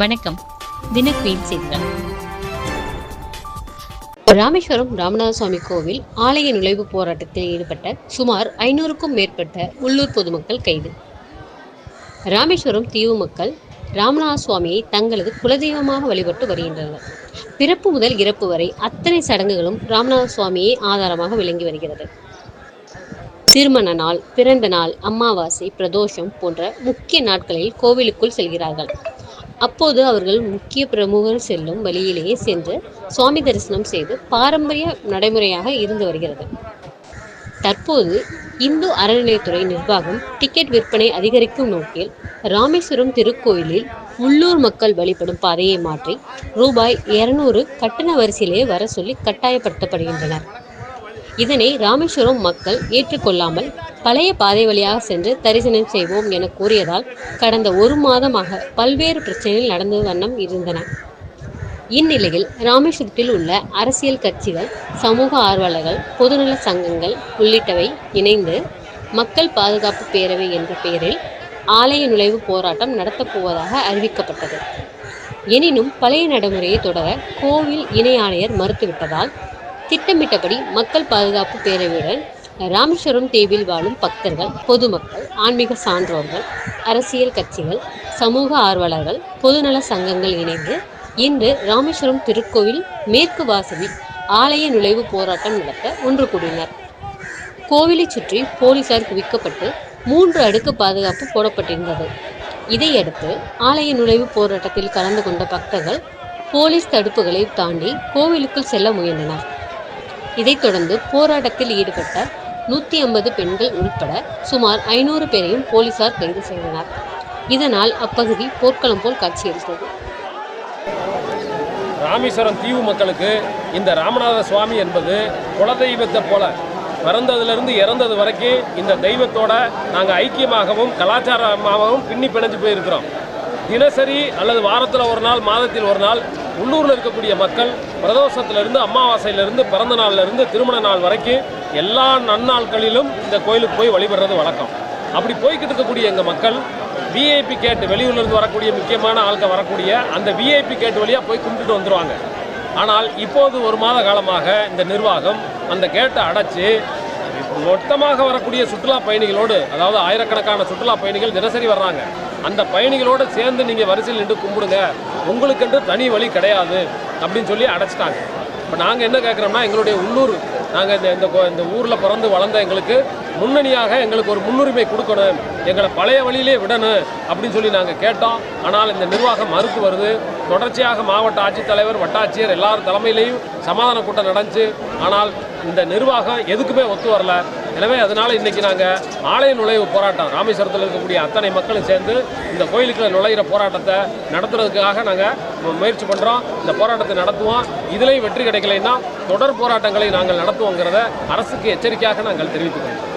வணக்கம். தினக்குயின் செய்திகள் ராமேஸ்வரம் ராமநாத சுவாமி கோவில் ஆலய நுழைவு போராட்டத்தில் ஈடுபட்ட சுமார் ஐநூறுக்கும் மேற்பட்ட உள்ளூர் பொதுமக்கள் கைது. ராமேஸ்வரம் தீவு மக்கள் ராமநாத சுவாமியை தங்களது குலதெய்வமாக வழிபட்டு வருகின்றனர். பிறப்பு முதல் இறப்பு வரை அத்தனை சடங்குகளும் ராமநாத சுவாமியே ஆதாரமாக விளங்கி வருகிறது. திருமண நாள் பிறந்த நாள் அமாவாசை பிரதோஷம் போன்ற முக்கிய நாட்களில் கோவிலுக்குள் செல்கிறார்கள். அப்போது அவர்கள் முக்கிய பிரமுகர் செல்லும் வழியிலேயே சென்று சுவாமி தரிசனம் செய்து பாரம்பரிய நடைமுறையாக இருந்து வருகிறது. தற்போது இந்து அறநிலையத்துறை நிர்வாகம் டிக்கெட் விற்பனை அதிகரிக்கும் நோக்கில் ராமேஸ்வரம் திருக்கோயிலில் உள்ளூர் மக்கள் வழிபடும் பாதையை மாற்றி ரூபாய் இருநூறு கட்டண வரிசையிலே வர சொல்லி கட்டாயப்படுத்தப்படுகின்றனர். இதனை ராமேஸ்வரம் மக்கள் ஏற்றுக்கொள்ளாமல் பழைய பாதை வழியாக சென்று தரிசனம் செய்வோம் என கூறியதால் கடந்த ஒரு மாதமாக பல்வேறு பிரச்சனைகள் நடந்த வண்ணம் இருந்தன. இந்நிலையில் ராமேஸ்வரத்தில் உள்ள அரசியல் கட்சிகள் சமூக ஆர்வலர்கள் பொதுநல சங்கங்கள் உள்ளிட்டவை இணைந்து மக்கள் பாதுகாப்பு பேரவை என்ற பெயரில் ஆலய நுழைவு போராட்டம் நடத்தப் போவதாக அறிவிக்கப்பட்டது. எனினும் பழைய நடைமுறையை தொடர கோவில் இணை ஆணையர் மறுத்துவிட்டதால் திட்டமிட்டபடி மக்கள் பாதுகாப்பு பேரவையுடன் ராமேஸ்வரம் தீவில் வாழும் பக்தர்கள் பொதுமக்கள் ஆன்மீக சான்றோர்கள் அரசியல் கட்சிகள் சமூக ஆர்வலர்கள் பொதுநல சங்கங்கள் இணைந்து இன்று ராமேஸ்வரம் திருக்கோவில் மேற்கு வாசலில் ஆலய நுழைவு போராட்டம் நடத்த ஒன்று கூடினர். கோவிலை சுற்றி போலீசார் குவிக்கப்பட்டு மூன்று அடுக்கு பாதுகாப்பு போடப்பட்டிருந்தது. இதையடுத்து ஆலய நுழைவு போராட்டத்தில் கலந்து கொண்ட பக்தர்கள் போலீஸ் தடுப்புகளை தாண்டி கோவிலுக்குள் செல்ல முயன்றனர். இதைத் தொடர்ந்து போராட்டத்தில் ஈடுபட்ட நூற்றி ஐம்பது பெண்கள் உட்பட சுமார் ஐநூறு பேரையும் போலீசார் கைது செய்தனர். இதனால் அப்பகுதி போர்க்களம் போல் காட்சியளித்தது. ராமேஸ்வரம் தீவு மக்களுக்கு இந்த ராமநாத சுவாமி என்பது குலதெய்வத்தை போல பிறந்ததுலேருந்து இறந்தது வரைக்கும் இந்த தெய்வத்தோட நாங்கள் ஐக்கியமாகவும் கலாச்சாரமாகவும் பின்னி பிணைஞ்சு போயிருக்கிறோம். தினசரி அல்லது வாரத்தில் ஒரு நாள் மாதத்தில் ஒரு நாள் உள்ளூரில் இருக்கக்கூடிய மக்கள் பிரதோஷத்திலிருந்து அமாவாசையிலிருந்து பிறந்த நாள்லேருந்து திருமண நாள் வரைக்கும் எல்லா நன்னாட்களிலும் இந்த கோயிலுக்கு போய் வழிபடுறது வழக்கம். அப்படி போய்கிட்டு இருக்கக்கூடிய எங்கள் மக்கள் விஐபி கேட்டு வெளியூர்லேருந்து வரக்கூடிய முக்கியமான ஆட்கள் வரக்கூடிய அந்த விஐபி கேட்டு வழியாக போய் கும்பிட்டுட்டு வந்துடுவாங்க ஆனால் இப்போது ஒரு மாத காலமாக இந்த நிர்வாகம் அந்த கேட்டை அடைச்சி மொத்தமாக வரக்கூடிய சுற்றுலா பயணிகளோடு அதாவது ஆயிரக்கணக்கான சுற்றுலா பயணிகள் தினசரி வர்றாங்க. அந்த பயணிகளோடு சேர்ந்து நீங்கள் வரிசையில் நின்று கும்பிடுங்க. உங்களுக்கென்று தனி வழி கிடையாது அப்படின்னு சொல்லி அடைச்சிட்டாங்க. இப்போ நாங்கள் என்ன கேட்குறோம்னா எங்களுடைய உள்ளூர் நாங்கள் இந்த இந்த இந்த ஊரில் பிறந்து வளர்ந்த எங்களுக்கு முன்னணியாக எங்களுக்கு ஒரு முன்னுரிமை கொடுக்கணும். எங்களை பழைய வழியிலே விடணும் அப்படின்னு சொல்லி நாங்கள் கேட்டோம். ஆனால் இந்த நிர்வாகம் மறுத்து வருது. தொடர்ச்சியாக மாவட்ட ஆட்சித்தலைவர் வட்டாட்சியர் எல்லார் தலைமையிலையும் சமாதான கூட்டம் நடந்துச்சு. ஆனால் இந்த நிர்வாகம் எதுக்குமே ஒத்து வரல. எனவே அதனால் இன்னைக்கு நாங்கள் ஆலய நுழைவு போராட்டம் ராமேஸ்வரத்தில் இருக்கக்கூடிய அத்தனை மக்களும் சேர்ந்து இந்த கோயிலுக்குள்ள நுழையிற போராட்டத்தை நடத்துறதுக்காக நாங்கள் முயற்சி பண்ணுறோம் இந்த போராட்டத்தை நடத்துவோம். இதுலேயும் வெற்றி கிடைக்கலைன்னா தொடர் போராட்டங்களை நாங்கள் நடத்துவோங்கிறத அரசுக்கு எச்சரிக்கையாக நாங்கள் தெரிவித்துக் கொள்கிறோம்.